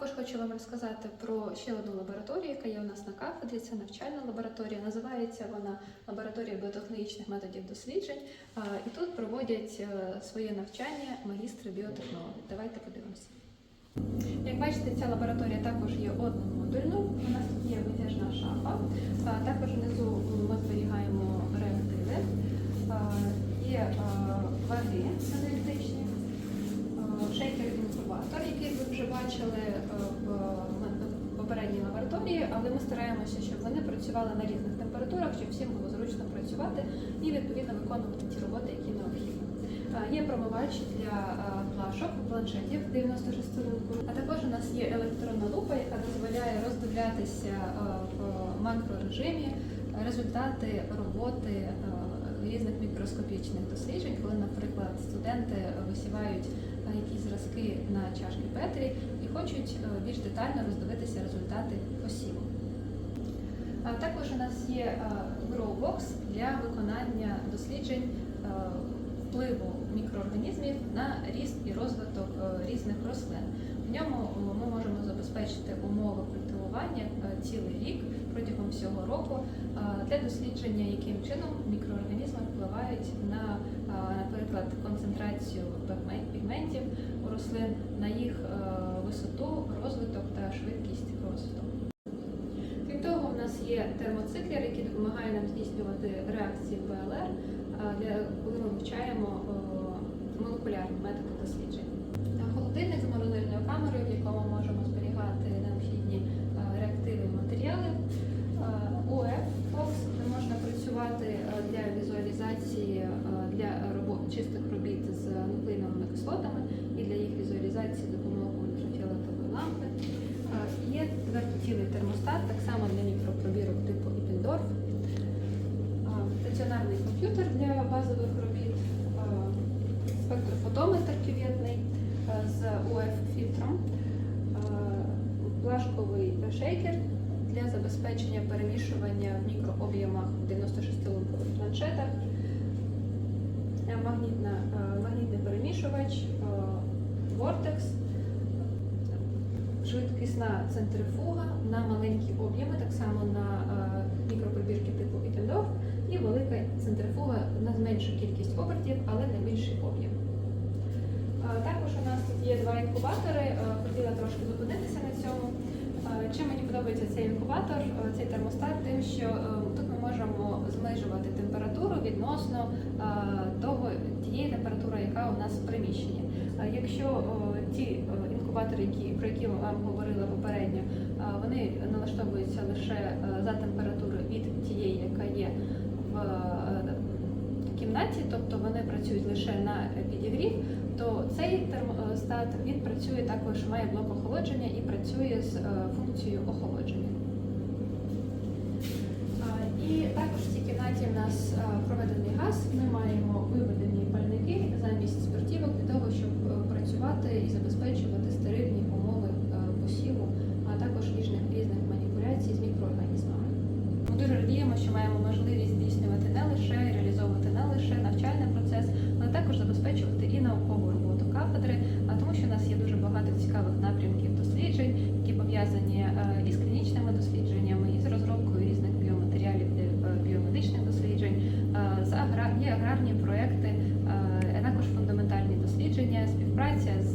Також хочу вам розказати про ще одну лабораторію, яка є у нас на кафедрі. Це навчальна лабораторія. Називається вона лабораторія біотехнологічних методів досліджень. І тут проводять е, своє навчання магістри біотехнології. Давайте подивимося. Як бачите, ця лабораторія також є одномодульною. У нас тут є витяжна шафа. Також внизу ми зберігаємо реактиви. Є ваги аналітичні, інкубатор, який ви вже бачили е, в попередній лабораторії, але ми стараємося, щоб вони працювали на різних температурах, щоб всім було зручно працювати і відповідно виконувати ті роботи, які необхідні. Е, Є промивач для е, плашок, планшетів 96 лунку. А також у нас є електронна лупа, яка дозволяє роздивлятися в макрорежимі результати роботи різних мікроскопічних досліджень, коли, наприклад, студенти висівають чашки Петрі і хочуть е, більш детально роздивитися результати посіву. Також у нас є е, Growbox для виконання досліджень е, впливу мікроорганізмів на ріст і розвиток різних рослин. В ньому ми можемо забезпечити умови культивування цілий рік протягом всього року для дослідження, яким чином наприклад, концентрацію пігментів у рослин, на їх е, висоту, розвиток та швидкість росту. Крім того, в нас є термоциклер, який допомагає нам здійснювати реакції ПЛР, коли ми вивчаємо е, молекулярні методи досліджень. Та Холодильник з морозильною камерою, в якому можемо зберігати необхідні е, реактиви і матеріали. УЕФ Фокс, де можна працювати е, для візуалізації е, для робо- чистих робіт з нуклеїновими кислотами і для їх візуалізації за допомогою ультрафіолетової лампи. Е, Є твердотілий так само для мікропробірок типу Іппендорф. Стаціонарний комп'ютер для базових робіт, спектрофотометр кюветний з УФ-фільтром, плашковий шейкер для забезпечення перемішування в мікрооб'ємах в 96-лункових планшетах, е, е, магнітний перемішувач, швидкісна центрифуга на маленькі об'єми, так само на е, мікропробірки типу Ітендорф, і велика центрифуга на меншу кількість обертів, але на більший об'єм. Е, Також у нас тут є два інкубатори. Е, Хотіла трошки зупинитися на цьому. Чим мені подобається цей інкубатор, цей термостат, тим, що тут ми можемо знижувати температуру відносно того тієї температури, яка у нас в приміщенні. Якщо ті інкубатори, які про які вам говорила попередньо, е, вони налаштовуються лише е, за температурою від тієї, яка є в е, кімнаті, тобто вони працюють лише на підігрів, то цей термостат він працює також, має блок охолодження і працює з е, функцією охолодження. І також в цій кімнаті в нас е, проведений газ. Ми маємо виведені пальники замість спиртівок для того, щоб е, працювати і забезпечувати стерильні умови е, посіву, а також різних різних маніпуляцій з мікроорганізмами. Ми дуже радіємо, що маємо можливість здійснювати не лише реалізовувати не лише навчальний процес, але також забезпечувати і наукову роботу кафедри, а тому, що у нас є дуже багато цікавих напрямків досліджень, які пов'язані е, із клінічними дослідженнями, із розробкою різних біоматеріалів для е, біомедичних досліджень, е, є аграрні проекти, також фундаментальні дослідження, співпраця з